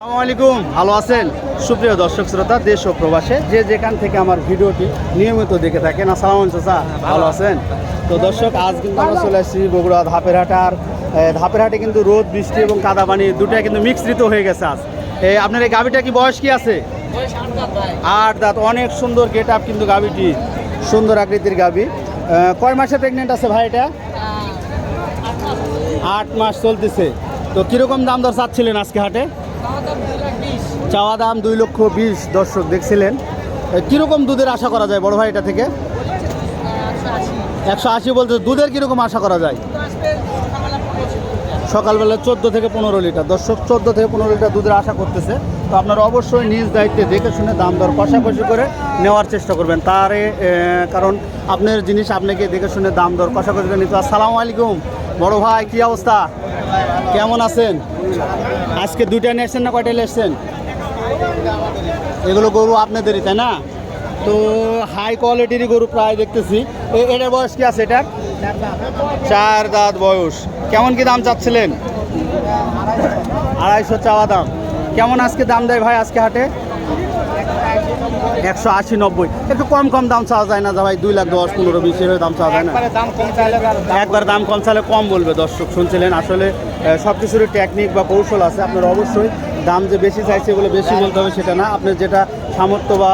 আসসালামু আলাইকুম। ভালো আছেন? সুপ্রিয় দর্শক শ্রোতা দেশ ও প্রবাসে যে যেখান থেকে আমার ভিডিওটি নিয়মিত দেখে থাকেন আসসালামু আলাইকুম চাচা ভালো আছেন। তো দর্শক আজ কিন্তু আমরা চলে আসছি বগুড়া ধাপের হাটে আর এ, ধাপের হাটে কিন্তু রোদ বৃষ্টি এবং কাদা পানি দুটাই কিন্তু মিশ্রিত হয়ে গেছে আজ। আপনার এই গাভিটা কি বয়স কি আছে? আট দাঁত অনেক সুন্দর গেট আপ কিন্তু গাভিটি সুন্দর আকৃতির গাভি কয় মাসে প্রেগনেন্ট আছে ভাই এটা? আট মাস চলতেছে। তো কীরকম দাম দর চাচ্ছিলেন আজকে হাটে? চাওয়া দাম দুই লক্ষ বিশ, দর্শক দেখছিলেন। কীরকম দুধের আশা করা যায় বড় ভাই এটা থেকে? একশো আশি বলতে দুধের কীরকম আশা করা যায়? সকালবেলা চোদ্দ থেকে পনেরো লিটার। দর্শক, চোদ্দ থেকে পনেরো লিটার দুধের আশা করতেছে। তো আপনারা অবশ্যই নিজ দায়িত্বে দেখে শুনে দাম দর কষাকষি করে নেওয়ার চেষ্টা করবেন। তারে কারণ আপনার জিনিস আপনাকে দেখে শুনে দাম দর কষাকষি করে নিতে আসসালামু আলাইকুম। বড় ভাই, কি অবস্থা? কেমন আছেন? আজকে দুইটা নিয়ে এসছেন না, কয়টা এসছেন এগুলো গরু আপনাদেরই, তাই না? তো হাই কোয়ালিটির গরু প্রায় দেখতেছি। এটার বয়স কি আছে এটার? চার দাঁত বয়স। কেমন কি দাম চাচ্ছিলেন? আড়াইশো চাওয়া দাম। কেমন আজকে দাম দেয় ভাই আজকে হাটে? একশো আশি, নব্বই। একটু কম কম দাম চাওয়া যায় না ভাই, দুই লাখ দশ, পনেরো, বিশ এর দাম চাওয়া যায় না। একবার দাম কম চালে কম বলবে দর্শক, শুনছিলেন? আসলে সব কিছুরই টেকনিক বা কৌশল আছে আপনার অবশ্যই। দাম যে বেশি চাইছে বলে বেশি বলতে হবে সেটা না। আপনার যেটা সামর্থ্য বা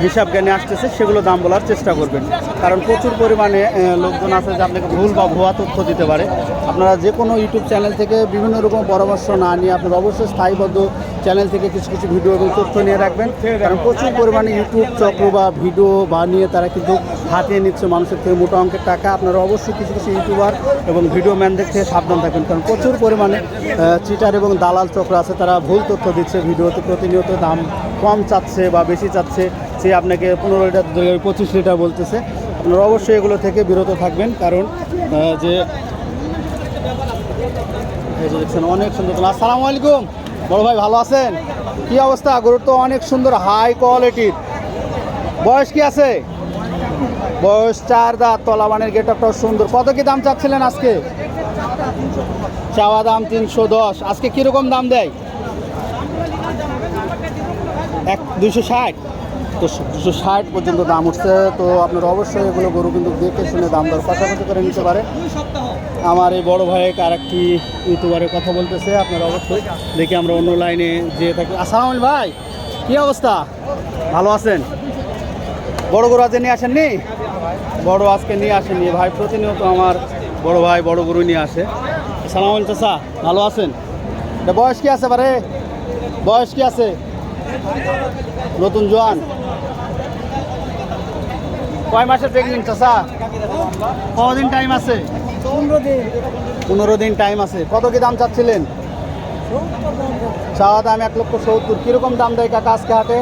হিসাব জ্ঞানে আসতেছে, সেগুলো দাম বলার চেষ্টা করবেন। কারণ প্রচুর পরিমাণে লোকজন আছে যে আপনাকে ভুল বা ভুয়া তথ্য দিতে পারে। আপনারা যে কোনো ইউটিউব চ্যানেল থেকে বিভিন্ন রকম পরামর্শ না নিয়ে আপনারা অবশ্যই স্থায়ীবদ্ধ চ্যানেল থেকে কিছু কিছু ভিডিও এবং তথ্য নিয়ে রাখবেন। কারণ প্রচুর পরিমাণে ইউটিউব চক্র বা ভিডিও বানিয়ে তারা কিন্তু হাতিয়ে নিচ্ছে মানুষের থেকে মোটা অঙ্কের টাকা। আপনারা অবশ্যই কিছু কিছু ইউটিউবার এবং ভিডিও ম্যানদের থেকে সাবধান থাকবেন। কারণ প্রচুর পরিমাণে চিটার এবং দালাল চক্র আছে, তারা ভুল তথ্য দিচ্ছে ভিডিওতে প্রতিনিয়ত দাম কম চাচ্ছে বা বেশি চাচ্ছে। সে আপনাকে পনেরো লিটার পঁচিশ লিটার বলতেছে। আপনারা অবশ্যই এগুলো থেকে বিরত থাকবেন, কারণ যে দেখছেন, অনেক সুন্দর আসসালামু আলাইকুম। বড় ভাই, ভালো আছেন? কি অবস্থা? গরুর তো অনেক সুন্দর হাই কোয়ালিটির বয়স কি আছে? বয়স চার দাঁত, তলাবানের গেটআপটাও সুন্দর। কত কি দাম চাচ্ছিলেন আজকে? চাওয়া দাম তিনশো দশ। আজকে কীরকম দাম দেয়? এক দুশো ষাট? তো দুশো ষাট পর্যন্ত দাম উঠছে, তো আপনার অবশ্যই এগুলো গরু কিন্তু দেখে শুনে দাম দর পাশাপাশি করে নিতে পারে আমার এই বড় ভাই আর একটি ইউটিউবারের কথা বলতেছে, আপনারা অবশ্যই দেখি আমরা অন্য লাইনে যেয়ে থাকি। আসসালাম ভাই, কী অবস্থা? ভালো আছেন? বড় গরু আজকে নিয়ে আসেননি? বড় আজকে নিয়ে আসেননি। ভাই, প্রতিনিয়ত আমার বড় ভাই বড় গরু নিয়ে আসে। সালাম চাচা, ভালো আছেন? বয়স কি আছে বারে? বয়স কি আছে? নতুন জোয়ান। কয় মাসের প্রেগনেন্ট চাষা কদিন টাইম আছে? পনেরো দিন। টাইম আছে। কত কি দাম চাচ্ছিলেন? চাওয়া দাম এক লক্ষ সত্তর। কীরকম দাম দেয় কাকা আজকে হাটে?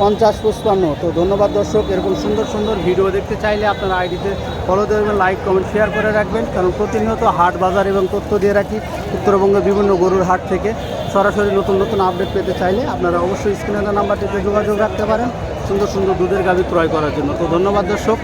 পঞ্চাশ পঁচপান্ন। তো ধন্যবাদ দর্শক, এরকম সুন্দর সুন্দর ভিডিও দেখতে চাইলে আপনারা আইডিতে ফলো দেবেন লাইক কমেন্ট শেয়ার করে রাখবেন। কারণ প্রতিনিয়ত হাট বাজার এবং তথ্য দিয়ে রাখি উত্তরবঙ্গের বিভিন্ন গরুর হাট থেকে। সরাসরি নতুন নতুন আপডেট পেতে চাইলে আপনারা অবশ্যই স্ক্রিনের নাম্বারটিতে যোগাযোগ রাখতে পারেন সুন্দর সুন্দর দুধের গাভী ক্রয় করার জন্য। তো ধন্যবাদ দর্শক।